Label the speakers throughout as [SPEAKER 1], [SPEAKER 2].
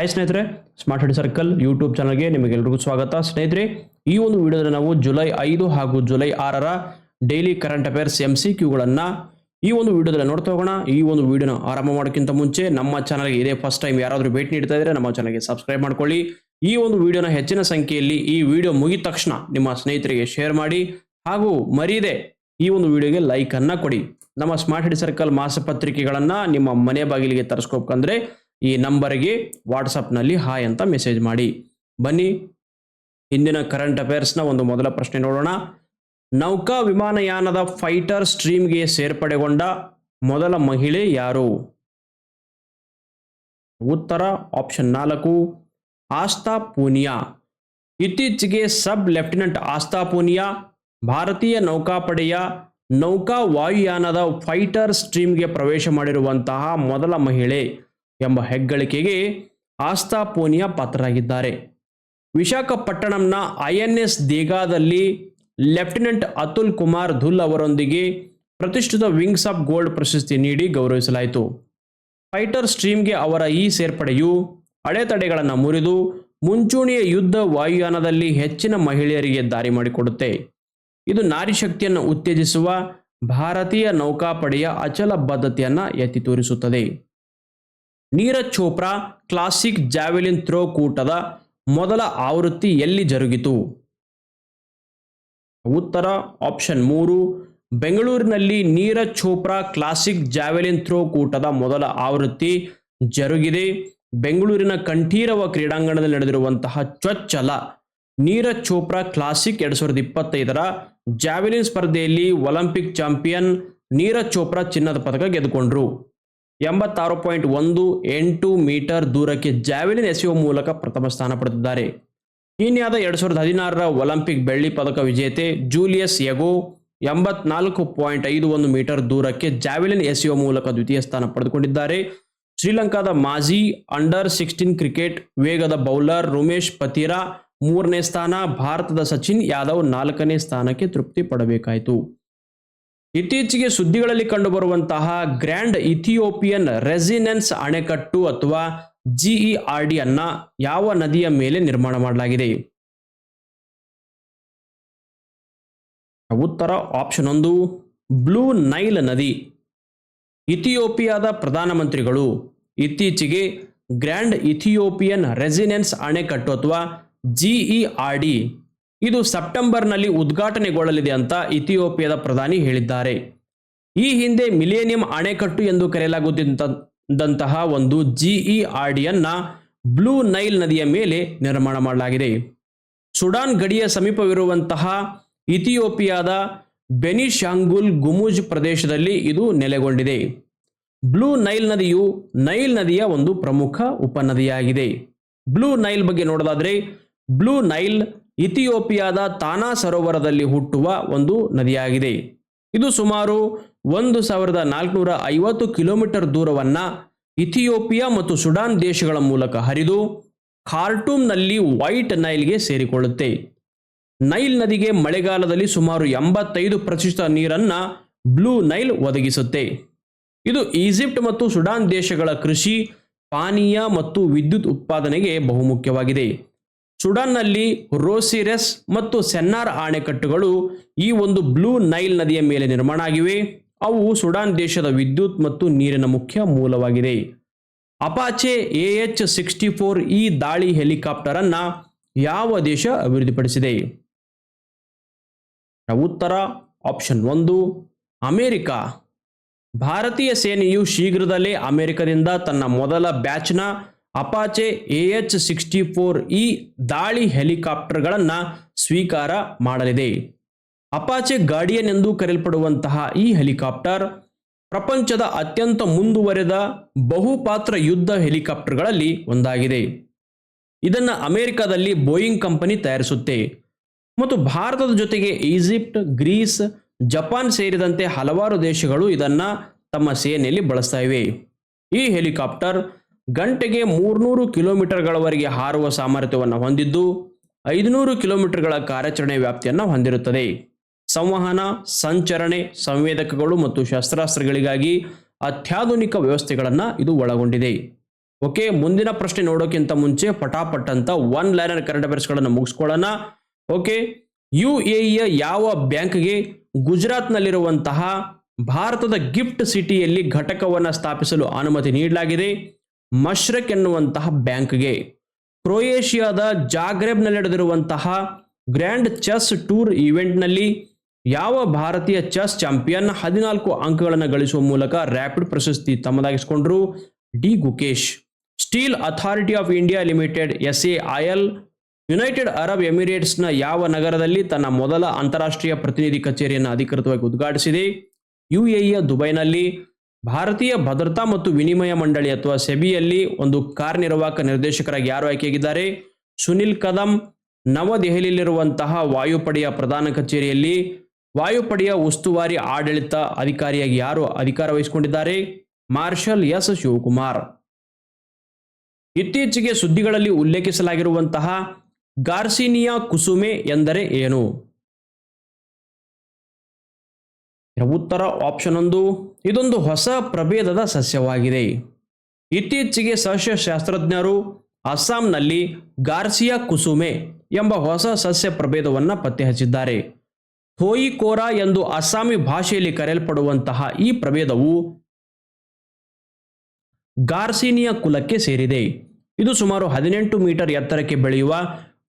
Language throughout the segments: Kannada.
[SPEAKER 1] ಹಾಯ್ ಸ್ನೇಹಿತರೆ ಸ್ಮಾರ್ಟ್ ಸಿಟಿ ಸರ್ಕಲ್ ಯೂಟ್ಯೂಬ್ ಚಾನಲ್ಗೆ ನಿಮಗೆಲ್ಲರಿಗೂ ಸ್ವಾಗತ. ಸ್ನೇಹಿತರೆ, ಈ ಒಂದು ವಿಡಿಯೋದಲ್ಲಿ ನಾವು ಜುಲೈ ಐದು ಹಾಗೂ ಜುಲೈ ಆರರ daily current affairs M C ಕ್ಯೂಗಳನ್ನು ಈ ಒಂದು ವಿಡಿಯೋದಲ್ಲಿ ನೋಡ್ತಾ ಹೋಗೋಣ. ಈ ಒಂದು ವಿಡಿಯೋನ ಆರಂಭ ಮಾಡೋಕ್ಕಿಂತ ಮುಂಚೆ ನಮ್ಮ ಚಾನಲ್ಗೆ ಇದೇ ಫಸ್ಟ್ ಟೈಮ್ ಯಾರಾದರೂ ಭೇಟಿ ನೀಡ್ತಾ ಇದ್ದರೆ ನಮ್ಮ ಚಾನಲ್ಗೆ ಸಬ್ಸ್ಕ್ರೈಬ್ ಮಾಡ್ಕೊಳ್ಳಿ. ಈ ಒಂದು ವಿಡಿಯೋನ ಹೆಚ್ಚಿನ ಸಂಖ್ಯೆಯಲ್ಲಿ ಈ ವಿಡಿಯೋ ಮುಗಿದ ತಕ್ಷಣ ನಿಮ್ಮ ಸ್ನೇಹಿತರಿಗೆ ಶೇರ್ ಮಾಡಿ ಹಾಗೂ ಮರೀದೆ ಈ ಒಂದು ವಿಡಿಯೋಗೆ ಲೈಕನ್ನು ಕೊಡಿ. ನಮ್ಮ ಸ್ಮಾರ್ಟ್ ಹೆಡ್ ಸರ್ಕಲ್ ಮಾಸಪತ್ರಿಕೆಗಳನ್ನು ನಿಮ್ಮ ಮನೆ ಬಾಗಿಲಿಗೆ ತರಿಸ್ಕೋಬೇಕಂದ್ರೆ ಈ ನಂಬರ್ಗೆ ವಾಟ್ಸಪ್ನಲ್ಲಿ ಹಾಯ್ ಅಂತ ಮೆಸೇಜ್ ಮಾಡಿ. ಬನ್ನಿ, ಇಂದಿನ ಕರೆಂಟ್ ಅಫೇರ್ಸ್ನ ಒಂದು ಮೊದಲ ಪ್ರಶ್ನೆ ನೋಡೋಣ. ನೌಕಾ ವಿಮಾನಯಾನದ ಫೈಟರ್ ಸ್ಟ್ರೀಮ್ಗೆ ಸೇರ್ಪಡೆಗೊಂಡ ಮೊದಲ ಮಹಿಳೆ ಯಾರು? ಉತ್ತರ ಆಪ್ಷನ್ ನಾಲ್ಕು, ಆಸ್ತಾ ಪೂನಿಯಾ. ಇತ್ತೀಚೆಗೆ ಸಬ್ ಲೆಫ್ಟಿನೆಂಟ್ ಆಸ್ತಾ ಪೂನಿಯಾ, ಭಾರತೀಯ ನೌಕಾಪಡೆಯ ನೌಕಾ ವಾಯುಯಾನದ ಫೈಟರ್ ಸ್ಟ್ರೀಮ್ಗೆ ಪ್ರವೇಶ ಮಾಡಿರುವಂತಹ ಮೊದಲ ಮಹಿಳೆ. ಎಂಬ ಹೆಗ್ಗಳಿಕೆಗೆ ಆಸ್ತಾ ಪೂನಿಯಾ ಪಾತ್ರರಾಗಿದ್ದಾರೆ. ವಿಶಾಖಪಟ್ಟಣಂನ ಐ ಎನ್ ಎಸ್ ದೇಗಾದಲ್ಲಿ ಲೆಫ್ಟಿನೆಂಟ್ ಅತುಲ್ ಕುಮಾರ್ ಧುಲ್ ಅವರೊಂದಿಗೆ ಪ್ರತಿಷ್ಠಿತ ವಿಂಗ್ಸ್ ಆಫ್ ಗೋಲ್ಡ್ ಪ್ರಶಸ್ತಿ ನೀಡಿ ಗೌರವಿಸಲಾಯಿತು. ಫೈಟರ್ ಸ್ಟ್ರೀಮ್ಗೆ ಅವರ ಈ ಸೇರ್ಪಡೆಯು ಅಡೆತಡೆಗಳನ್ನು ಮುರಿದು ಮುಂಚೂಣಿಯ ಯುದ್ಧ ವಾಯುಯಾನದಲ್ಲಿ ಹೆಚ್ಚಿನ ಮಹಿಳೆಯರಿಗೆ ದಾರಿ ಮಾಡಿಕೊಡುತ್ತೆ. ಇದು ನಾರಿ ಶಕ್ತಿಯನ್ನು ಉತ್ತೇಜಿಸುವ ಭಾರತೀಯ ನೌಕಾಪಡೆಯ ಅಚಲ ಬದ್ಧತೆಯನ್ನು ಎತ್ತಿ ತೋರಿಸುತ್ತದೆ. Neeraj Chopra classic javelin throw ಕೂಟದ ಮೊದಲ ಆವೃತ್ತಿ ಎಲ್ಲಿ ಜರುಗಿತು? ಉತ್ತರ ಆಪ್ಷನ್ ಮೂರು, ಬೆಂಗಳೂರಿನಲ್ಲಿ Neeraj Chopra classic javelin throw ಕೂಟದ ಮೊದಲ ಆವೃತ್ತಿ ಜರುಗಿದೆ. ಬೆಂಗಳೂರಿನ ಕಂಠೀರವ ಕ್ರೀಡಾಂಗಣದಲ್ಲಿ ನಡೆದಿರುವಂತಹ ಚೊಚ್ಚಲ ನೀರಜ್ ಚೋಪ್ರಾ ಕ್ಲಾಸಿಕ್ ಎರಡು ಸಾವಿರದ ಇಪ್ಪತ್ತೈದರ ಜಾವೆಲಿನ್ ಸ್ಪರ್ಧೆಯಲ್ಲಿ ಒಲಿಂಪಿಕ್ ಚಾಂಪಿಯನ್ ನೀರಜ್ ಚೋಪ್ರಾ ಚಿನ್ನದ ಪದಕ ಗೆದ್ದುಕೊಂಡ್ರು. ಎಂಬತ್ತಾರು ಪಾಯಿಂಟ್ ಒಂದು ಎಂಟು ಮೀಟರ್ ದೂರಕ್ಕೆ ಜಾವೆಲಿನ್ ಎಸೆಯುವ ಮೂಲಕ ಪ್ರಥಮ ಸ್ಥಾನ ಪಡೆದಿದ್ದಾರೆ. ಕೀನ್ಯಾದ ಎರಡು ಸಾವಿರದ ಹದಿನಾರರ ಒಲಿಂಪಿಕ್ ಬೆಳ್ಳಿ ಪದಕ ವಿಜೇತೆ ಜೂಲಿಯಸ್ ಯಗೋ ಎಂಬತ್ನಾಲ್ಕು ಪಾಯಿಂಟ್ ಐದು ಒಂದು ಮೀಟರ್ ದೂರಕ್ಕೆ ಜಾವೆಲಿನ್ ಎಸೆಯುವ ಮೂಲಕ ದ್ವಿತೀಯ ಸ್ಥಾನ ಪಡೆದುಕೊಂಡಿದ್ದಾರೆ. ಶ್ರೀಲಂಕಾದ ಮಾಜಿ ಅಂಡರ್ ಸಿಕ್ಸ್ಟೀನ್ ಕ್ರಿಕೆಟ್ ವೇಗದ ಬೌಲರ್ ರುಮೇಶ್ ಪತಿರಾ ಮೂರನೇ ಸ್ಥಾನ, ಭಾರತದ ಸಚಿನ್ ಯಾದವ್ ನಾಲ್ಕನೇ ಸ್ಥಾನಕ್ಕೆ ತೃಪ್ತಿ ಪಡಬೇಕಾಯಿತು. ಇತ್ತೀಚೆಗೆ ಸುದ್ದಿಗಳಲ್ಲಿ ಕಂಡುಬರುವಂತಹ ಗ್ರ್ಯಾಂಡ್ ಇಥಿಯೋಪಿಯನ್ ರೆಸಿನೆನ್ಸ್ ಅಣೆಕಟ್ಟು ಅಥವಾ ಜಿಇಆರ್ಡಿ ಅನ್ನ ಯಾವ ನದಿಯ ಮೇಲೆ ನಿರ್ಮಾಣ ಮಾಡಲಾಗಿದೆ? ಉತ್ತರ ಆಪ್ಷನ್ ಒಂದು, ಬ್ಲೂ ನೈಲ್ ನದಿ. ಇಥಿಯೋಪಿಯಾದ ಪ್ರಧಾನಮಂತ್ರಿಗಳು ಇತ್ತೀಚೆಗೆ ಗ್ರ್ಯಾಂಡ್ ಇಥಿಯೋಪಿಯನ್ ರೆಸಿನೆನ್ಸ್ ಅಣೆಕಟ್ಟು ಅಥವಾ ಜಿಇಆರ್ಡಿ ಇದು ಸೆಪ್ಟೆಂಬರ್ನಲ್ಲಿ ಉದ್ಘಾಟನೆಗೊಳ್ಳಲಿದೆ ಅಂತ ಇಥಿಯೋಪಿಯಾದ ಪ್ರಧಾನಿ ಹೇಳಿದ್ದಾರೆ. ಈ ಹಿಂದೆ ಮಿಲೇನಿಯಂ ಅಣೆಕಟ್ಟು ಎಂದು ಕರೆಯಲಾಗುತ್ತಿದ್ದಂತಹ ಒಂದು ಜಿಇಆರ್ಡಿಯನ್ನ ಬ್ಲೂ ನೈಲ್ ನದಿಯ ಮೇಲೆ ನಿರ್ಮಾಣ ಮಾಡಲಾಗಿದೆ. ಸುಡಾನ್ ಗಡಿಯ ಸಮೀಪವಿರುವಂತಹ ಇಥಿಯೋಪಿಯಾದ ಬೆನಿಶಾಂಗುಲ್ ಗುಮುಜ್ ಪ್ರದೇಶದಲ್ಲಿ ಇದು ನೆಲೆಗೊಂಡಿದೆ. ಬ್ಲೂ ನೈಲ್ ನದಿಯು ನೈಲ್ ನದಿಯ ಒಂದು ಪ್ರಮುಖ ಉಪನದಿಯಾಗಿದೆ. ಬ್ಲೂ ನೈಲ್ ಬಗ್ಗೆ ನೋಡೋದಾದ್ರೆ ಬ್ಲೂ ನೈಲ್ ಇಥಿಯೋಪಿಯಾದ ತಾನಾ ಸರೋವರದಲ್ಲಿ ಹುಟ್ಟುವ ಒಂದು ನದಿಯಾಗಿದೆ. ಇದು ಸುಮಾರು ಒಂದು ಸಾವಿರದ ನಾಲ್ಕುನೂರ ಐವತ್ತು ಕಿಲೋಮೀಟರ್ ದೂರವನ್ನ ಇಥಿಯೋಪಿಯಾ ಮತ್ತು ಸುಡಾನ್ ದೇಶಗಳ ಮೂಲಕ ಹರಿದು ಖಾರ್ಟೂಮ್ನಲ್ಲಿ ವೈಟ್ ನೈಲ್ಗೆ ಸೇರಿಕೊಳ್ಳುತ್ತೆ. ನೈಲ್ ನದಿಗೆ ಮಳೆಗಾಲದಲ್ಲಿ ಸುಮಾರು ಎಂಬತ್ತೈದು ಪ್ರತಿಶತ ನೀರನ್ನ ಬ್ಲೂ ನೈಲ್ ಒದಗಿಸುತ್ತೆ. ಇದು ಈಜಿಪ್ಟ್ ಮತ್ತು ಸುಡಾನ್ ದೇಶಗಳ ಕೃಷಿ, ಪಾನೀಯ ಮತ್ತು ವಿದ್ಯುತ್ ಉತ್ಪಾದನೆಗೆ ಬಹುಮುಖ್ಯವಾಗಿದೆ. ಸುಡಾನ್ನಲ್ಲಿ ರೋಸಿರೆಸ್ ಮತ್ತು ಸೆನ್ನಾರ್ ಅಣೆಕಟ್ಟುಗಳು ಈ ಒಂದು ಬ್ಲೂ ನೈಲ್ ನದಿಯ ಮೇಲೆ ನಿರ್ಮಾಣ ಆಗಿವೆ. ಅವು ಸುಡಾನ್ ದೇಶದ ವಿದ್ಯುತ್ ಮತ್ತು ನೀರಿನ ಮುಖ್ಯ ಮೂಲವಾಗಿದೆ. Apache A H sixty four ಈ ದಾಳಿ ಹೆಲಿಕಾಪ್ಟರ್ ಅನ್ನ ಯಾವ ದೇಶ ಅಭಿವೃದ್ಧಿಪಡಿಸಿದೆ? ಉತ್ತರ ಆಪ್ಷನ್ ಒಂದು, ಅಮೆರಿಕ. ಭಾರತೀಯ ಸೇನೆಯು ಶೀಘ್ರದಲ್ಲೇ ಅಮೆರಿಕದಿಂದ ತನ್ನ ಮೊದಲ ಬ್ಯಾಚ್ನ Apache A H sixty four ಈ ದಾಳಿ ಹೆಲಿಕಾಪ್ಟರ್ಗಳನ್ನು ಸ್ವೀಕಾರ ಮಾಡಲಿದೆ. ಅಪಾಚೆ ಗಾರ್ಡಿಯನ್ ಎಂದು ಕರೆಯಲ್ಪಡುವಂತಹ ಈ ಹೆಲಿಕಾಪ್ಟರ್ ಪ್ರಪಂಚದ ಅತ್ಯಂತ ಮುಂದುವರೆದ ಬಹುಪಾತ್ರ ಯುದ್ಧ ಹೆಲಿಕಾಪ್ಟರ್ಗಳಲ್ಲಿ ಒಂದಾಗಿದೆ. ಇದನ್ನು ಅಮೆರಿಕದಲ್ಲಿ ಬೋಯಿಂಗ್ ಕಂಪನಿ ತಯಾರಿಸುತ್ತೆ. ಮತ್ತು ಭಾರತದ ಜೊತೆಗೆ ಈಜಿಪ್ಟ್, ಗ್ರೀಸ್, ಜಪಾನ್ ಸೇರಿದಂತೆ ಹಲವಾರು ದೇಶಗಳು ಇದನ್ನು ತಮ್ಮ ಸೇನೆಯಲ್ಲಿ ಬಳಸ್ತಾ ಈ ಹೆಲಿಕಾಪ್ಟರ್ ಗಂಟೆಗೆ ಮೂರ್ನೂರು ಕಿಲೋಮೀಟರ್ಗಳವರೆಗೆ ಹಾರುವ ಸಾಮರ್ಥ್ಯವನ್ನು ಹೊಂದಿದ್ದು ಐದುನೂರು ಕಿಲೋಮೀಟರ್ಗಳ ಕಾರ್ಯಾಚರಣೆ ವ್ಯಾಪ್ತಿಯನ್ನು ಹೊಂದಿರುತ್ತದೆ. ಸಂವಹನ, ಸಂಚರಣೆ, ಸಂವೇದಕಗಳು ಮತ್ತು ಶಸ್ತ್ರಾಸ್ತ್ರಗಳಿಗಾಗಿ ಅತ್ಯಾಧುನಿಕ ವ್ಯವಸ್ಥೆಗಳನ್ನು ಇದು ಒಳಗೊಂಡಿದೆ. ಓಕೆ, ಮುಂದಿನ ಪ್ರಶ್ನೆ ನೋಡೋಕ್ಕಿಂತ ಮುಂಚೆ ಪಟಾಪಟ್ ಅಂತ ಒನ್ ಲೈನರ್ ಕರೆಂಟ್ ಅಫೇರ್ಸ್ಗಳನ್ನು ಮುಗಿಸ್ಕೊಳ್ಳೋಣ. ಓಕೆ, ಯು ಎ ಯಾವ ಬ್ಯಾಂಕ್ಗೆ ಗುಜರಾತ್ನಲ್ಲಿರುವಂತಹ ಭಾರತದ ಗಿಫ್ಟ್ ಸಿಟಿಯಲ್ಲಿ ಘಟಕವನ್ನು ಸ್ಥಾಪಿಸಲು ಅನುಮತಿ ನೀಡಲಾಗಿದೆ? ಮಶ್ರಕ್ ಎನ್ನುವಂತಹ ಬ್ಯಾಂಕ್ಗೆ. ಕ್ರೊಯೇಷಿಯಾದ ಜಾಗ್ರೆಬ್ನಲ್ಲಿ ನಡೆದಿರುವಂತಹ ಗ್ರ್ಯಾಂಡ್ ಚೆಸ್ ಟೂರ್ ಇವೆಂಟ್ನಲ್ಲಿ ಯಾವ ಭಾರತೀಯ ಚೆಸ್ ಚಾಂಪಿಯನ್ ಹದಿನಾಲ್ಕು ಅಂಕಗಳನ್ನು ಗಳಿಸುವ ಮೂಲಕ ರ್ಯಾಪಿಡ್ ಪ್ರಶಸ್ತಿ ತಮ್ಮದಾಗಿಸಿಕೊಂಡರು D Gukesh. Steel Authority of India Limited S A I L United Arab ಎಮಿರೇಟ್ಸ್ನ ಯಾವ ನಗರದಲ್ಲಿ ತನ್ನ ಮೊದಲ ಅಂತಾರಾಷ್ಟ್ರೀಯ ಪ್ರತಿನಿಧಿ ಕಚೇರಿಯನ್ನು ಅಧಿಕೃತವಾಗಿ ಉದ್ಘಾಟಿಸಿದೆ. ಯುಎಇಯ ದುಬೈನಲ್ಲಿ ಭಾರತೀಯ ಭದ್ರತಾ ಮತ್ತು ವಿನಿಮಯ ಮಂಡಳಿ ಅಥವಾ ಸೆಬಿಯಲ್ಲಿ ಒಂದು ಕಾರ್ಯನಿರ್ವಾಹಕ ನಿರ್ದೇಶಕರಾಗಿ ಯಾರು ಆಯ್ಕೆಯಾಗಿದ್ದಾರೆ? ಸುನಿಲ್ ಕದಂ, ನವದೆಹಲಿಯಲ್ಲಿರುವಂತಹ ವಾಯುಪಡೆಯ ಪ್ರಧಾನ ಕಚೇರಿಯಲ್ಲಿ ವಾಯುಪಡೆಯ ಉಸ್ತುವಾರಿ ಆಡಳಿತ ಅಧಿಕಾರಿಯಾಗಿ ಯಾರು ಅಧಿಕಾರ ವಹಿಸಿಕೊಂಡಿದ್ದಾರೆ? Marshal S. ಶಿವಕುಮಾರ್. ಇತ್ತೀಚೆಗೆ ಸುದ್ದಿಗಳಲ್ಲಿ ಉಲ್ಲೇಖಿಸಲಾಗಿರುವಂತಹ ಗಾರ್ಸಿನಿಯಾ ಕುಸುಮೆ ಎಂದರೆ ಏನು? ಉತ್ತರ ಆಪ್ಷನ್ ಒಂದು, ಇದೊಂದು ಹೊಸ ಪ್ರಭೇದದ ಸಸ್ಯವಾಗಿದೆ. ಇತ್ತೀಚೆಗೆ ಸಸ್ಯಶಾಸ್ತ್ರಜ್ಞರು ಅಸ್ಸಾಂನಲ್ಲಿ ಗಾರ್ಸಿಯಾ ಕುಸುಮೆ ಎಂಬ ಹೊಸ ಸಸ್ಯ ಪ್ರಭೇದವನ್ನು ಪತ್ತೆ ಹಚ್ಚಿದ್ದಾರೆ. ಥೋಯಿಕೋರಾ ಎಂದು ಅಸ್ಸಾಮಿ ಭಾಷೆಯಲ್ಲಿ ಕರೆಯಲ್ಪಡುವಂತಹ ಈ ಪ್ರಭೇದವು ಗಾರ್ಸಿನಿಯಾ ಕುಲಕ್ಕೆ ಸೇರಿದೆ. ಇದು ಸುಮಾರು ಹದಿನೆಂಟು ಮೀಟರ್ ಎತ್ತರಕ್ಕೆ ಬೆಳೆಯುವ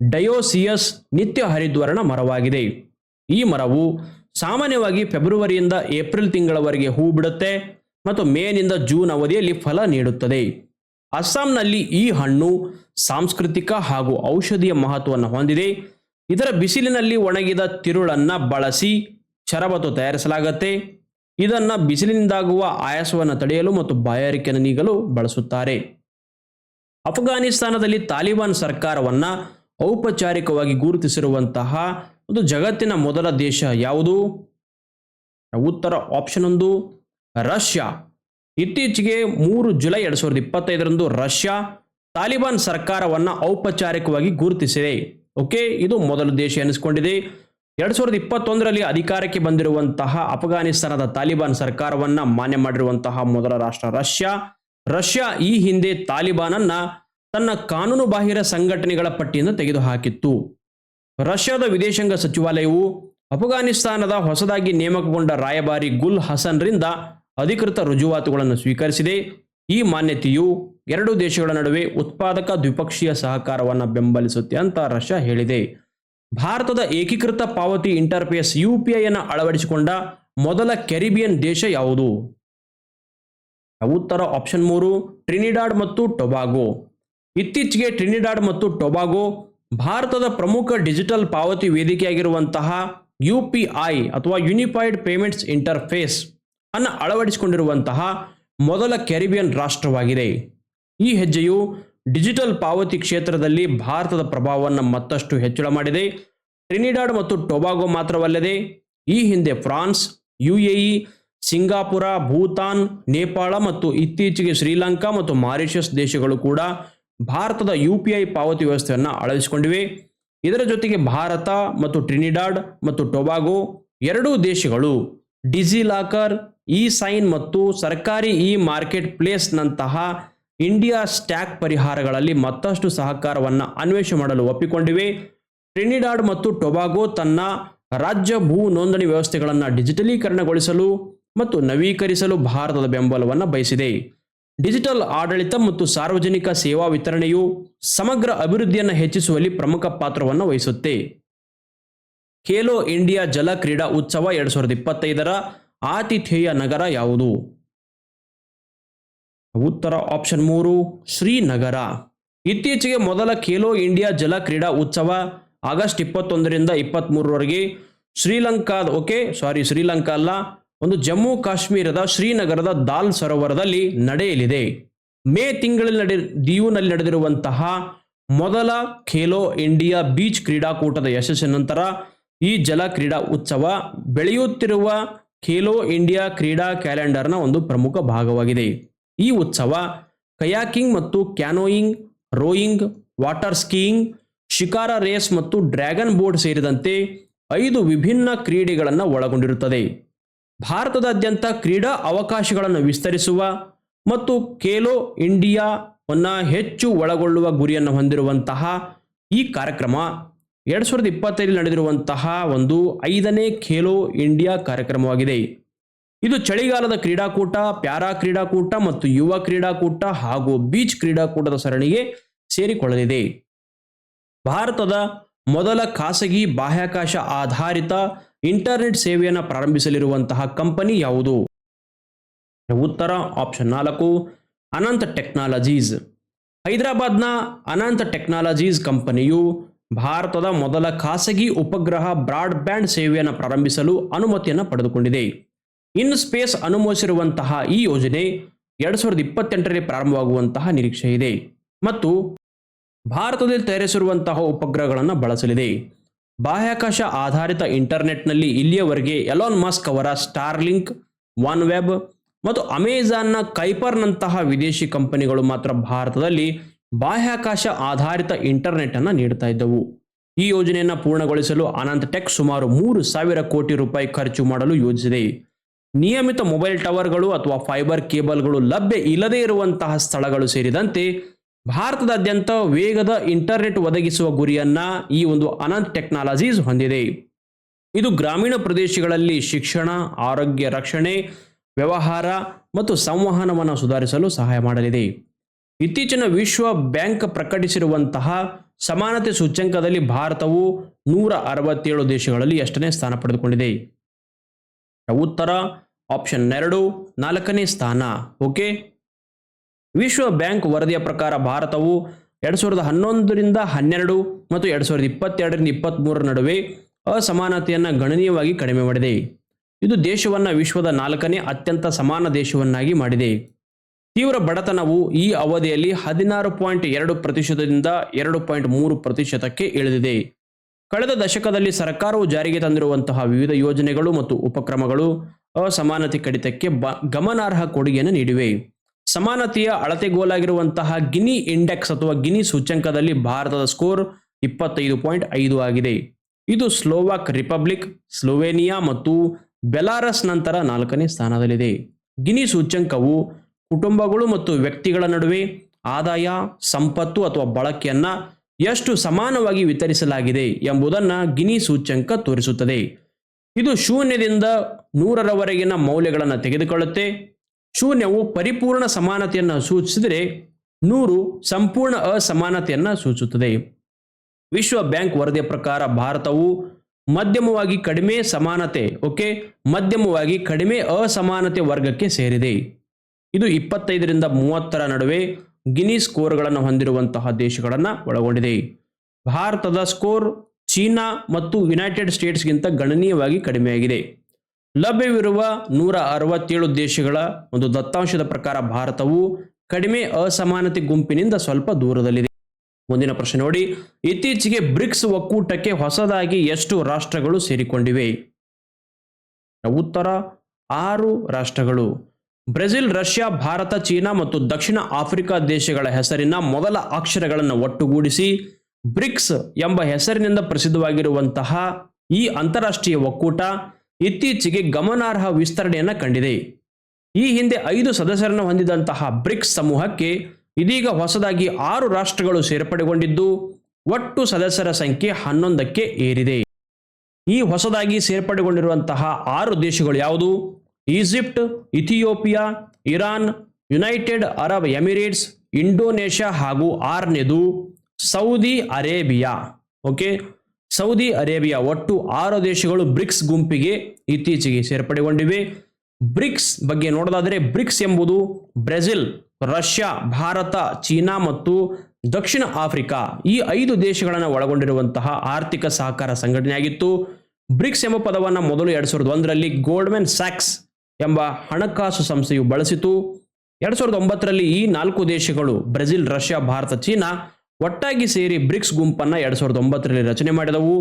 [SPEAKER 1] ಡಯೋಸಿಯಸ್ ನಿತ್ಯ ಹರಿದ್ವರ್ಣ ಮರವಾಗಿದೆ. ಈ ಮರವು ಸಾಮಾನ್ಯವಾಗಿ ಫೆಬ್ರವರಿಯಿಂದ ಏಪ್ರಿಲ್ ತಿಂಗಳವರೆಗೆ ಹೂ ಬಿಡುತ್ತೆ ಮತ್ತು ಮೇನಿಂದ ಜೂನ್ ಅವಧಿಯಲ್ಲಿ ಫಲ ನೀಡುತ್ತದೆ. ಅಸ್ಸಾಂನಲ್ಲಿ ಈ ಹಣ್ಣು ಸಾಂಸ್ಕೃತಿಕ ಹಾಗೂ ಔಷಧಿಯ ಮಹತ್ವವನ್ನು ಹೊಂದಿದೆ. ಇದರ ಬಿಸಿಲಿನಲ್ಲಿ ಒಣಗಿದ ತಿರುಳನ್ನ ಬಳಸಿ ಶರಬತ್ತು ತಯಾರಿಸಲಾಗುತ್ತೆ. ಇದನ್ನು ಬಿಸಿಲಿನಿಂದಾಗುವ ಆಯಾಸವನ್ನು ತಡೆಯಲು ಮತ್ತು ಬಾಯಾರಿಕೆಯನ್ನು ನೀಗಲು ಬಳಸುತ್ತಾರೆ. ಅಫ್ಘಾನಿಸ್ತಾನದಲ್ಲಿ ತಾಲಿಬಾನ್ ಸರ್ಕಾರವನ್ನ ಔಪಚಾರಿಕವಾಗಿ ಗುರುತಿಸಿರುವಂತಹ ಒಂದು ಜಗತ್ತಿನ ಮೊದಲ ದೇಶ ಯಾವುದು? ಉತ್ತರ ಆಪ್ಷನ್ ಒಂದು, ರಷ್ಯಾ. ಇತ್ತೀಚೆಗೆ ಮೂರು ಜುಲೈ ಎರಡು ಸಾವಿರದ ಇಪ್ಪತ್ತೈದರಂದು ರಷ್ಯಾ ತಾಲಿಬಾನ್ ಸರ್ಕಾರವನ್ನು ಔಪಚಾರಿಕವಾಗಿ ಗುರುತಿಸಿದೆ. ಓಕೆ, ಇದು ಮೊದಲ ದೇಶ ಎನಿಸಿಕೊಂಡಿದೆ. ಎರಡು ಸಾವಿರದ ಇಪ್ಪತ್ತೊಂದರಲ್ಲಿ ಅಧಿಕಾರಕ್ಕೆ ಬಂದಿರುವಂತಹ ಅಫ್ಘಾನಿಸ್ತಾನದ ತಾಲಿಬಾನ್ ಸರ್ಕಾರವನ್ನ ಮಾನ್ಯ ಮಾಡಿರುವಂತಹ ಮೊದಲ ರಾಷ್ಟ್ರ ರಷ್ಯಾ. ರಷ್ಯಾ ಈ ಹಿಂದೆ ತಾಲಿಬಾನನ್ನ ತನ್ನ ಕಾನೂನು ಬಾಹಿರ ಸಂಘಟನೆಗಳ ಪಟ್ಟಿಯನ್ನು ತೆಗೆದುಹಾಕಿತ್ತು. ರಷ್ಯಾದ ವಿದೇಶಾಂಗ ಸಚಿವಾಲಯವು ಅಫ್ಘಾನಿಸ್ತಾನದ ಹೊಸದಾಗಿ ನೇಮಕಗೊಂಡ ರಾಯಭಾರಿ ಗುಲ್ ಹಸನ್ರಿಂದ ಅಧಿಕೃತ ರುಜುವಾತುಗಳನ್ನು ಸ್ವೀಕರಿಸಿದೆ. ಈ ಮಾನ್ಯತೆಯು ಎರಡು ದೇಶಗಳ ನಡುವೆ ಉತ್ಪಾದಕ ದ್ವಿಪಕ್ಷೀಯ ಸಹಕಾರವನ್ನು ಬೆಂಬಲಿಸುತ್ತೆ ಅಂತ ರಷ್ಯಾ ಹೇಳಿದೆ. ಭಾರತದ ಏಕೀಕೃತ ಪಾವತಿ ಇಂಟರ್ಫೇಸ್ ಯು ಪಿ ಅನ್ನು ಅಳವಡಿಸಿಕೊಂಡ ಮೊದಲ ಕೆರಿಬಿಯನ್ ದೇಶ ಯಾವುದು? ಉತ್ತರ ಆಪ್ಷನ್ ಮೂರು, ಟ್ರಿನಿಡಾಡ್ ಮತ್ತು ಟೊಬಾಗೋ. ಇತ್ತೀಚೆಗೆ ಟ್ರಿನಿಡಾಡ್ ಮತ್ತು ಟೊಬಾಗೋ ಭಾರತದ ಪ್ರಮುಖ ಡಿಜಿಟಲ್ ಪಾವತಿ ವೇದಿಕೆಯಾಗಿರುವಂತಹ ಯು ಪಿ ಐ ಅಥವಾ ಯುನಿಫೈಡ್ ಪೇಮೆಂಟ್ಸ್ ಇಂಟರ್ಫೇಸ್ ಅನ್ನು ಅಳವಡಿಸಿಕೊಂಡಿರುವಂತಹ ಮೊದಲ ಕೆರಿಬಿಯನ್ ರಾಷ್ಟ್ರವಾಗಿದೆ. ಈ ಹೆಜ್ಜೆಯು ಡಿಜಿಟಲ್ ಪಾವತಿ ಕ್ಷೇತ್ರದಲ್ಲಿ ಭಾರತದ ಪ್ರಭಾವವನ್ನು ಮತ್ತಷ್ಟು ಹೆಚ್ಚಳ ಮಾಡಿದೆ. ಟ್ರಿನಿಡಾಡ್ ಮತ್ತು ಟೊಬಾಗೋ ಮಾತ್ರವಲ್ಲದೆ ಈ ಹಿಂದೆ ಫ್ರಾನ್ಸ್ ಯುಎಇ ಸಿಂಗಾಪುರ, ಭೂತಾನ್, ನೇಪಾಳ ಮತ್ತು ಇತ್ತೀಚೆಗೆ ಶ್ರೀಲಂಕಾ ಮತ್ತು ಮಾರಿಷಸ್ ದೇಶಗಳು ಕೂಡ ಭಾರತದ ಯು ಪಿ ಐ ಪಾವತಿ ವ್ಯವಸ್ಥೆಯನ್ನು ಅಳವಡಿಸಿಕೊಂಡಿವೆ. ಇದರ ಜೊತೆಗೆ ಭಾರತ ಮತ್ತು ಟ್ರಿನಿಡಾಡ್ ಮತ್ತು ಟೊಬಾಗೋ ಎರಡೂ ದೇಶಗಳು ಡಿಜಿಲಾಕರ್ ಇ ಸೈನ್ ಮತ್ತು ಸರ್ಕಾರಿ ಇ ಮಾರ್ಕೆಟ್ ಪ್ಲೇಸ್ನಂತಹ ಇಂಡಿಯಾ ಸ್ಟ್ಯಾಕ್ ಪರಿಹಾರಗಳಲ್ಲಿ ಮತ್ತಷ್ಟು ಸಹಕಾರವನ್ನು ಅನ್ವೇಷಣೆ ಮಾಡಲು ಒಪ್ಪಿಕೊಂಡಿವೆ. ಟ್ರಿನಿಡಾಡ್ ಮತ್ತು ಟೊಬಾಗೋ ತನ್ನ ರಾಜ್ಯ ಭೂ ನೋಂದಣಿ ವ್ಯವಸ್ಥೆಗಳನ್ನು ಡಿಜಿಟಲೀಕರಣಗೊಳಿಸಲು ಮತ್ತು ನವೀಕರಿಸಲು ಭಾರತದ ಬೆಂಬಲವನ್ನು ಬಯಸಿದೆ. ಡಿಜಿಟಲ್ ಆಡಳಿತ ಮತ್ತು ಸಾರ್ವಜನಿಕ ಸೇವಾ ವಿತರಣೆಯು ಸಮಗ್ರ ಅಭಿವೃದ್ಧಿಯನ್ನು ಹೆಚ್ಚಿಸುವಲ್ಲಿ ಪ್ರಮುಖ ಪಾತ್ರವನ್ನು ವಹಿಸುತ್ತೆ. ಖೇಲೋ ಇಂಡಿಯಾ ಜಲ ಕ್ರೀಡಾ ಉತ್ಸವ ಎರಡು ಸಾವಿರದ ಇಪ್ಪತ್ತೈದರ ಆತಿಥೇಯ ನಗರ ಯಾವುದು? ಉತ್ತರ ಆಪ್ಷನ್ ಮೂರು, ಶ್ರೀನಗರ. ಇತ್ತೀಚೆಗೆ ಮೊದಲ ಖೇಲೋ ಇಂಡಿಯಾ ಜಲ ಕ್ರೀಡಾ ಉತ್ಸವ ಆಗಸ್ಟ್ ಇಪ್ಪತ್ತೊಂದರಿಂದ ಇಪ್ಪತ್ತ್ಮೂರರವರೆಗೆ ಶ್ರೀಲಂಕಾದ, ಓಕೆ ಸಾರಿ ಶ್ರೀಲಂಕಾ ಅಲ್ಲ ಒಂದು ಜಮ್ಮು ಕಾಶ್ಮೀರದ ಶ್ರೀನಗರದ ದಾಲ್ ಸರೋವರದಲ್ಲಿ ನಡೆಯಲಿದೆ. ಮೇ ತಿಂಗಳಲ್ಲಿ ನಡೆ, ದಿಯುನಲ್ಲಿ ನಡೆದಿರುವಂತಹ ಮೊದಲ ಖೇಲೋ ಇಂಡಿಯಾ ಬೀಚ್ ಕ್ರೀಡಾಕೂಟದ ಯಶಸ್ಸಿನ ನಂತರ ಈ ಜಲ ಕ್ರೀಡಾ ಉತ್ಸವ ಬೆಳೆಯುತ್ತಿರುವ ಖೇಲೋ ಇಂಡಿಯಾ ಕ್ರೀಡಾ ಕ್ಯಾಲೆಂಡರ್ನ ಒಂದು ಪ್ರಮುಖ ಭಾಗವಾಗಿದೆ. ಈ ಉತ್ಸವ ಕಯಾಕಿಂಗ್ ಮತ್ತು canoeing, rowing, water skiing shikara race ಮತ್ತು ಡ್ರ್ಯಾಗನ್ ಬೋರ್ಡ್ ಸೇರಿದಂತೆ ಐದು ವಿಭಿನ್ನ ಕ್ರೀಡೆಗಳನ್ನು ಒಳಗೊಂಡಿರುತ್ತದೆ. ಭಾರತದಾದ್ಯಂತ ಕ್ರೀಡಾ ಅವಕಾಶಗಳನ್ನು ವಿಸ್ತರಿಸುವ ಮತ್ತು ಖೇಲೋ ಇಂಡಿಯಾವನ್ನು ಹೆಚ್ಚು ಒಳಗೊಳ್ಳುವ ಗುರಿಯನ್ನು ಹೊಂದಿರುವಂತಹ ಈ ಕಾರ್ಯಕ್ರಮ ಎರಡು ಸಾವಿರದ ಇಪ್ಪತ್ತೈದರಲ್ಲಿ ನಡೆದಿರುವಂತಹ ಒಂದು ಐದನೇ ಖೇಲೋ ಇಂಡಿಯಾ ಕಾರ್ಯಕ್ರಮವಾಗಿದೆ. ಇದು ಚಳಿಗಾಲದ ಕ್ರೀಡಾಕೂಟ, ಪ್ಯಾರಾ ಕ್ರೀಡಾಕೂಟ ಮತ್ತು ಯುವ ಕ್ರೀಡಾಕೂಟ ಹಾಗೂ ಬೀಚ್ ಕ್ರೀಡಾಕೂಟದ ಸರಣಿಗೆ ಸೇರಿಕೊಳ್ಳಲಿದೆ. ಭಾರತದ ಮೊದಲ ಖಾಸಗಿ ಬಾಹ್ಯಾಕಾಶ ಆಧಾರಿತ ಇಂಟರ್ನೆಟ್ ಸೇವೆಯನ್ನು ಪ್ರಾರಂಭಿಸಲಿರುವಂತಹ ಕಂಪನಿ ಯಾವುದು? ಉತ್ತರ ಆಪ್ಷನ್ ನಾಲ್ಕು, ಅನಂತ ಟೆಕ್ನಾಲಜೀಸ್. ಹೈದರಾಬಾದ್ನ ಅನಂತ ಟೆಕ್ನಾಲಜೀಸ್ ಕಂಪನಿಯು ಭಾರತದ ಮೊದಲ ಖಾಸಗಿ ಉಪಗ್ರಹ ಬ್ರಾಡ್ಬ್ಯಾಂಡ್ ಸೇವೆಯನ್ನು ಪ್ರಾರಂಭಿಸಲು ಅನುಮತಿಯನ್ನು ಪಡೆದುಕೊಂಡಿದೆ. ಇನ್ ಸ್ಪೇಸ್ ಅನುಮೋದಿಸಿರುವಂತಹ ಈ ಯೋಜನೆ ಎರಡು ಸಾವಿರದ ಇಪ್ಪತ್ತೆಂಟರಲ್ಲಿ ಪ್ರಾರಂಭವಾಗುವಂತಹ ನಿರೀಕ್ಷೆ ಇದೆ. ಮತ್ತು ಭಾರತದಲ್ಲಿ ತಯಾರಿಸಿರುವಂತಹ ಉಪಗ್ರಹಗಳನ್ನು ಬಳಸಲಿದೆ. ಬಾಹ್ಯಾಕಾಶ ಆಧಾರಿತ ಇಂಟರ್ನೆಟ್ನಲ್ಲಿ ಇಲ್ಲಿಯವರೆಗೆ ಎಲಾನ್ ಮಸ್ಕ್ ಅವರ ಸ್ಟಾರ್ಲಿಂಕ್ ಒನ್ ವೆಬ್ ಮತ್ತು ಅಮೆಜಾನ್ನ ಕೈಪರ್ನಂತಹ ವಿದೇಶಿ ಕಂಪನಿಗಳು ಮಾತ್ರ ಭಾರತದಲ್ಲಿ ಬಾಹ್ಯಾಕಾಶ ಆಧಾರಿತ ಇಂಟರ್ನೆಟ್ ಅನ್ನು ನೀಡುತ್ತಾ ಇದ್ದವು. ಈ ಯೋಜನೆಯನ್ನು ಪೂರ್ಣಗೊಳಿಸಲು ಅನಂತ ಟೆಕ್ ಸುಮಾರು ಮೂರು ಸಾವಿರ ಕೋಟಿ ರೂಪಾಯಿ ಖರ್ಚು ಮಾಡಲು ಯೋಜಿಸಿದೆ. ನಿಯಮಿತ ಮೊಬೈಲ್ ಟವರ್ಗಳು ಅಥವಾ ಫೈಬರ್ ಕೇಬಲ್ಗಳು ಲಭ್ಯ ಇಲ್ಲದೇ ಇರುವಂತಹ ಸ್ಥಳಗಳು ಸೇರಿದಂತೆ ಭಾರತದಾದ್ಯಂತ ವೇಗದ ಇಂಟರ್ನೆಟ್ ಒದಗಿಸುವ ಗುರಿಯನ್ನ ಈ ಒಂದು ಅನಂತ್ ಟೆಕ್ನಾಲಜೀಸ್ ಹೊಂದಿದೆ. ಇದು ಗ್ರಾಮೀಣ ಪ್ರದೇಶಗಳಲ್ಲಿ ಶಿಕ್ಷಣ, ಆರೋಗ್ಯ ರಕ್ಷಣೆ, ವ್ಯವಹಾರ ಮತ್ತು ಸಂವಹನವನ್ನು ಸುಧಾರಿಸಲು ಸಹಾಯ ಮಾಡಲಿದೆ. ಇತ್ತೀಚಿನ ವಿಶ್ವ ಬ್ಯಾಂಕ್ ಪ್ರಕಟಿಸಿರುವಂತಹ ಸಮಾನತೆ ಸೂಚ್ಯಂಕದಲ್ಲಿ ಭಾರತವು ನೂರ ಅರವತ್ತೇಳು ದೇಶಗಳಲ್ಲಿ ಎಷ್ಟನೇ ಸ್ಥಾನ ಪಡೆದುಕೊಂಡಿದೆ. ಉತ್ತರ ಆಪ್ಷನ್ ಎರಡು, ನಾಲ್ಕನೇ ಸ್ಥಾನ. ಓಕೆ ವಿಶ್ವ ಬ್ಯಾಂಕ್ ವರದಿಯ ಪ್ರಕಾರ ಭಾರತವು ಎರಡು ಸಾವಿರದ ಹನ್ನೊಂದರಿಂದ ಹನ್ನೆರಡು ಮತ್ತು ಎರಡು ಸಾವಿರದ ಇಪ್ಪತ್ತೆರಡರಿಂದ ಇಪ್ಪತ್ತ್ಮೂರರ ನಡುವೆ ಅಸಮಾನತೆಯನ್ನು ಗಣನೀಯವಾಗಿ ಕಡಿಮೆ ಮಾಡಿದೆ. ಇದು ದೇಶವನ್ನು ವಿಶ್ವದ ನಾಲ್ಕನೇ ಅತ್ಯಂತ ಸಮಾನ ದೇಶವನ್ನಾಗಿ ಮಾಡಿದೆ. ತೀವ್ರ ಬಡತನವು ಈ ಅವಧಿಯಲ್ಲಿ ಹದಿನಾರು ಪಾಯಿಂಟ್ ಎರಡು ಪ್ರತಿಶತದಿಂದ ಎರಡು ಪಾಯಿಂಟ್ ಮೂರು ಪ್ರತಿಶತಕ್ಕೆ ಇಳಿದಿದೆ. ಕಳೆದ ದಶಕದಲ್ಲಿ ಸರ್ಕಾರವು ಜಾರಿಗೆ ತಂದಿರುವಂತಹ ವಿವಿಧ ಯೋಜನೆಗಳು ಮತ್ತು ಉಪಕ್ರಮಗಳು ಅಸಮಾನತೆ ಕಡಿತಕ್ಕೆ ಬ ಗಮನಾರ್ಹ ಕೊಡುಗೆಯನ್ನು ನೀಡಿವೆ. ಸಮಾನತೆಯ ಅಳತೆಗೋಲಾಗಿರುವಂತಹ ಗಿನಿ ಇಂಡೆಕ್ಸ್ ಅಥವಾ ಗಿನಿ ಸೂಚ್ಯಂಕದಲ್ಲಿ ಭಾರತದ ಸ್ಕೋರ್ ಇಪ್ಪತ್ತೈದು ಪಾಯಿಂಟ್ ಐದು ಆಗಿದೆ. ಇದು ಸ್ಲೋವಾಕ್ ರಿಪಬ್ಲಿಕ್, ಸ್ಲೋವೇನಿಯಾ ಮತ್ತು ಬೆಲಾರಸ್ ನಂತರ ನಾಲ್ಕನೇ ಸ್ಥಾನದಲ್ಲಿದೆ. ಗಿನಿ ಸೂಚ್ಯಂಕವು ಕುಟುಂಬಗಳು ಮತ್ತು ವ್ಯಕ್ತಿಗಳ ನಡುವೆ ಆದಾಯ, ಸಂಪತ್ತು ಅಥವಾ ಬಳಕೆಯನ್ನು ಎಷ್ಟು ಸಮಾನವಾಗಿ ವಿತರಿಸಲಾಗಿದೆ ಎಂಬುದನ್ನು ಗಿನಿ ಸೂಚ್ಯಂಕ ತೋರಿಸುತ್ತದೆ. ಇದು ಶೂನ್ಯದಿಂದ ನೂರರವರೆಗಿನ ಮೌಲ್ಯಗಳನ್ನು ತೆಗೆದುಕೊಳ್ಳುತ್ತೆ. ಶೂನ್ಯವು ಪರಿಪೂರ್ಣ ಸಮಾನತೆಯನ್ನು ಸೂಚಿಸಿದರೆ ನೂರು ಸಂಪೂರ್ಣ ಅಸಮಾನತೆಯನ್ನು ಸೂಚಿಸುತ್ತದೆ ವಿಶ್ವ ಬ್ಯಾಂಕ್ ವರದಿಯ ಪ್ರಕಾರ ಭಾರತವು ಮಧ್ಯಮವಾಗಿ ಕಡಿಮೆ ಸಮಾನತೆ, ಓಕೆ, ಮಧ್ಯಮವಾಗಿ ಕಡಿಮೆ ಅಸಮಾನತೆ ವರ್ಗಕ್ಕೆ ಸೇರಿದೆ. ಇದು ಇಪ್ಪತ್ತೈದರಿಂದ ಮೂವತ್ತರ ನಡುವೆ ಗಿನಿ ಸ್ಕೋರ್ಗಳನ್ನು ಹೊಂದಿರುವಂತಹ ದೇಶಗಳನ್ನು ಒಳಗೊಂಡಿದೆ. ಭಾರತದ ಸ್ಕೋರ್ ಚೀನಾ ಮತ್ತು ಯುನೈಟೆಡ್ ಸ್ಟೇಟ್ಸ್ಗಿಂತ ಗಣನೀಯವಾಗಿ ಕಡಿಮೆಯಾಗಿದೆ. ಲಭ್ಯವಿರುವ ನೂರ ಅರವತ್ತೇಳು ದೇಶಗಳ ಒಂದು ದತ್ತಾಂಶದ ಪ್ರಕಾರ ಭಾರತವು ಕಡಿಮೆ ಅಸಮಾನತೆ ಗುಂಪಿನಿಂದ ಸ್ವಲ್ಪ ದೂರದಲ್ಲಿದೆ. ಮುಂದಿನ ಪ್ರಶ್ನೆ ನೋಡಿ. ಇತ್ತೀಚೆಗೆ ಬ್ರಿಕ್ಸ್ ಒಕ್ಕೂಟಕ್ಕೆ ಹೊಸದಾಗಿ ಎಷ್ಟು ರಾಷ್ಟ್ರಗಳು ಸೇರಿಕೊಂಡಿವೆ? ಉತ್ತರ, ಆರು ರಾಷ್ಟ್ರಗಳು. ಬ್ರೆಜಿಲ್, ರಷ್ಯಾ, ಭಾರತ, ಚೀನಾ ಮತ್ತು ದಕ್ಷಿಣ ಆಫ್ರಿಕಾ ದೇಶಗಳ ಹೆಸರಿನ ಮೊದಲ ಅಕ್ಷರಗಳನ್ನು ಒಟ್ಟುಗೂಡಿಸಿ ಬ್ರಿಕ್ಸ್ ಎಂಬ ಹೆಸರಿನಿಂದ ಪ್ರಸಿದ್ಧವಾಗಿರುವಂತಹ ಈ ಅಂತಾರಾಷ್ಟ್ರೀಯ ಒಕ್ಕೂಟ ಇತ್ತೀಚೆಗೆ ಗಮನಾರ್ಹ ವಿಸ್ತರಣೆಯನ್ನು ಕಂಡಿದೆ. ಈ ಹಿಂದೆ ಐದು ಸದಸ್ಯರನ್ನು ಹೊಂದಿದಂತಹ ಬ್ರಿಕ್ಸ್ ಸಮೂಹಕ್ಕೆ ಇದೀಗ ಹೊಸದಾಗಿ ಆರು ರಾಷ್ಟ್ರಗಳು ಸೇರ್ಪಡೆಗೊಂಡಿದ್ದು, ಒಟ್ಟು ಸದಸ್ಯರ ಸಂಖ್ಯೆ ಹನ್ನೊಂದಕ್ಕೆ ಏರಿದೆ. ಈ ಹೊಸದಾಗಿ ಸೇರ್ಪಡೆಗೊಂಡಿರುವಂತಹ ಆರು ದೇಶಗಳು ಯಾವುದು? Egypt, Ethiopia, Iran, United Arab Emirates, Indonesia ಹಾಗೂ ಆರನೇದು, Saudi Arabia. Okay? Saudi Arabia ಒಟ್ಟು ಆರು ದೇಶಗಳು ಬ್ರಿಕ್ಸ್ ಗುಂಪಿಗೆ ಇತ್ತೀಚೆಗೆ ಸೇರ್ಪಡೆಗೊಂಡಿವೆ. ಬ್ರಿಕ್ಸ್ ಬಗ್ಗೆ ನೋಡೋದಾದರೆ ಬ್ರಿಕ್ಸ್ ಎಂಬುದು ಬ್ರೆಜಿಲ್, ರಷ್ಯಾ, ಭಾರತ, ಚೀನಾ ಮತ್ತು ದಕ್ಷಿಣ ಆಫ್ರಿಕಾ ಈ ಐದು ದೇಶಗಳನ್ನು ಒಳಗೊಂಡಿರುವಂತಹ ಆರ್ಥಿಕ ಸಹಕಾರ ಸಂಘಟನೆಯಾಗಿತ್ತು. ಬ್ರಿಕ್ಸ್ ಎಂಬ ಪದವನ್ನು ಮೊದಲು ಎರಡ್ ಸಾವಿರದ ಒಂದರಲ್ಲಿ ಗೋಲ್ಡ್ಮೆನ್ ಸ್ಯಾಕ್ಸ್ ಎಂಬ ಹಣಕಾಸು ಸಂಸ್ಥೆಯು ಬಳಸಿತು. ಎರಡ್ ಸಾವಿರದ ಒಂಬತ್ತರಲ್ಲಿ ಈ ನಾಲ್ಕು ದೇಶಗಳು ಬ್ರೆಜಿಲ್, ರಷ್ಯಾ, ಭಾರತ, ಚೀನಾ ಒಟ್ಟಾಗಿ ಸೇರಿ ಬ್ರಿಕ್ಸ್ ಗುಂಪನ್ನು ಎರಡ್ ಸಾವಿರದ ಒಂಬತ್ತರಲ್ಲಿ ರಚನೆ ಮಾಡಿದವು.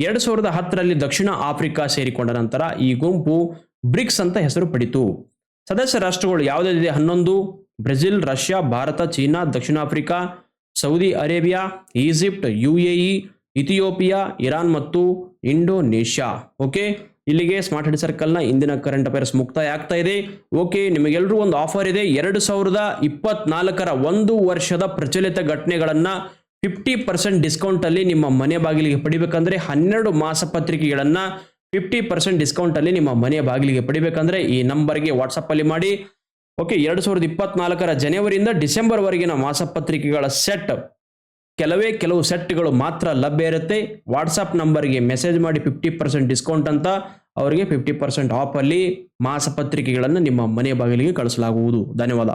[SPEAKER 1] ಎರಡ್ ಸಾವಿರದ ಹತ್ತರಲ್ಲಿ ದಕ್ಷಿಣ ಆಫ್ರಿಕಾ ಸೇರಿಕೊಂಡ ನಂತರ ಈ ಗುಂಪು ಬ್ರಿಕ್ಸ್ ಅಂತ ಹೆಸರು ಪಡಿತು. ಸದಸ್ಯ ರಾಷ್ಟ್ರಗಳು ಯಾವುದಿದೆ ಹನ್ನೊಂದು. Brazil, Russia, Bharat, China, Dakshina Africa, Saudi Arabia, Egypt, U A Ethiopia, Iran ಮತ್ತು ಇಂಡೋನೇಷ್ಯಾ. ಓಕೆ? ಇಲ್ಲಿಗೆ ಸ್ಮಾರ್ಟ್ ಹೆಡ್ ಸರ್ಕಲ್ನ ಇಂದಿನ ಕರೆಂಟ್ ಅಫೇರ್ಸ್ ಮುಕ್ತಾಯ ಆಗ್ತಾ ಇದೆ. ಓಕೆ ನಿಮಗೆಲ್ಲರೂ ಒಂದು ಆಫರ್ ಇದೆ. ಎರಡು ಸಾವಿರದ ಇಪ್ಪತ್ನಾಲ್ಕರ ಒಂದು ವರ್ಷದ ಪ್ರಚಲಿತ ಘಟನೆಗಳನ್ನ ಫಿಫ್ಟಿ ಪರ್ಸೆಂಟ್ ಡಿಸ್ಕೌಂಟ್ ಅಲ್ಲಿ ನಿಮ್ಮ ಮನೆ ಬಾಗಿಲಿಗೆ ಪಡಿಬೇಕಂದ್ರೆ ಹನ್ನೆರಡು ಮಾಸಪತ್ರಿಕೆಗಳನ್ನ ಫಿಫ್ಟಿ ಪರ್ಸೆಂಟ್ ಡಿಸ್ಕೌಂಟ್ ಅಲ್ಲಿ ನಿಮ್ಮ ಮನೆಯ ಬಾಗಿಲಿಗೆ ಪಡಿಬೇಕಂದ್ರೆ ಈ ನಂಬರ್ಗೆ ವಾಟ್ಸಪ್ಪಲ್ಲಿ ಮಾಡಿ. ಓಕೆ ಎರಡು ಸಾವಿರದ ಇಪ್ಪತ್ನಾಲ್ಕರ ಜನವರಿಯಿಂದ ಡಿಸೆಂಬರ್ವರೆಗಿನ ಮಾಸಪತ್ರಿಕೆಗಳ ಸೆಟ್ ಕೆಲವೇ ಕೆಲವು ಸೆಟ್ಗಳು ಮಾತ್ರ ಲಭ್ಯ ಇರುತ್ತೆ. ವಾಟ್ಸಪ್ ನಂಬರ್ಗೆ ಮೆಸೇಜ್ ಮಾಡಿ ಫಿಫ್ಟಿ ಪರ್ಸೆಂಟ್ ಡಿಸ್ಕೌಂಟ್ ಅಂತ ಅವರಿಗೆ ಫಿಫ್ಟಿ ಪರ್ಸೆಂಟ್ ಆಫಲ್ಲಿ ಮಾಸಪತ್ರಿಕೆಗಳನ್ನು ನಿಮ್ಮ ಮನೆ ಬಾಗಿಲಿಗೆ ಕಳಿಸಲಾಗುವುದು. ಧನ್ಯವಾದ.